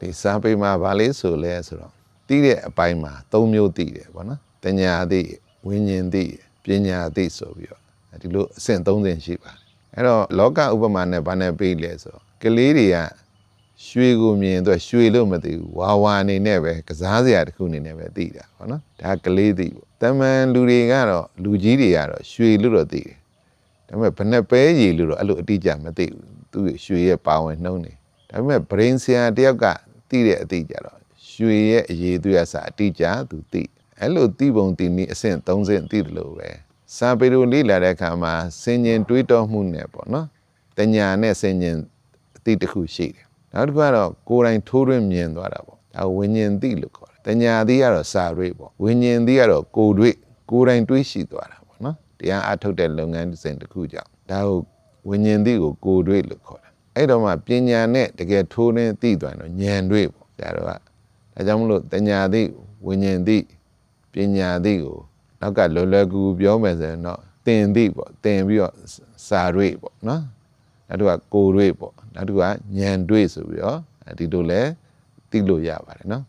ဒီစာပေမှာဗာလေးဆိုလဲဆိုတော့တီးတဲ့အပိုင်းမှာ၃မျိုးတီးတယ်ပေါ့နော်တညာတိဝိညာဉ်တိပညာတိဆိုပြီးတော့ဒီလိုအဆင့်၃ဆင့်ရှိပါတယ်အဲ့တော့လောကဥပမာနဲ့ဘာနဲ့ပြီးလဲဆိုတော့ကလေးတွေကရွှေကိုမြင်တော့ရွှေလို့မသိဘူးဝါဝါအနေနဲ့ပဲကစားစရာတစ်ခုအနေနဲ့ပဲသိတာပေါ့နော်ဒါကလေးသိပေါ့တမန်လူတွေကတော့လူကြီးတွေကတော့ရွှေလို့တော့သိတယ်ဒါပေမဲ့ဘယ်နဲ့ပဲရည်လို့တော့အဲ့လိုအတိအကျမသိဘူးသူရွှေရဲ့ပါဝင်နှုံးနေဒါပေမဲ့ brain ဆရာတယောက်က သိတဲ့အတိအကျတော့ရွှေရဲ့အရေးသွေးအစအတိအကျသူသိအဲ့လိုသိပုံသိနည်းအဆင့်၃ဆင့်သိတယ်လို့ပဲစာပေလိုလေ့လာတဲ့အခါမှာစင်ញင်တွေးတောမှုနဲ့ပေါ့နော်တညာနဲ့စင်ញင်အတိတစ်ခုရှိတယ်နောက်တစ်ခုကတော့ကိုယ်တိုင်ထိုးထွင်းမြင်သွားတာပေါ့ဒါဝိညာဉ်သိလို့ခေါ်တယ်တညာသိကတော့စာရွေးပေါ့ဝိညာဉ်သိကတော့ကိုယ်တွေ့ကိုယ်တိုင်တွေးရှိသွားတာပေါ့နော်တရားအထုတ်တဲ့လုပ်ငန်းစဉ်တစ်ခုကြောင့်ဒါကိုဝိညာဉ်သိကိုကိုယ်တွေ့လို့ခေါ်တယ် အဲ့တော့မှပညာနဲ့တကယ်ထိုးနှင်းသိသွားရင်တော့ဉာဏ်တွေ့ပေါ့ဒါတော့ကဒါကြောင့်မလို့တညာသိဝိညာဉ်သိပညာသိကိုနောက်ကလောလောကူကူပြောမယ်ဆိုရင်တော့သင်သိပေါ့သင်ပြီးတော့စာတွေ့ပေါ့နော်နောက်တစ်ခုကကိုယ်တွေ့ပေါ့နောက်တစ်ခုကဉာဏ်တွေ့ဆိုပြီးတော့ဒီလိုလဲသိလို့ရပါတယ်နော်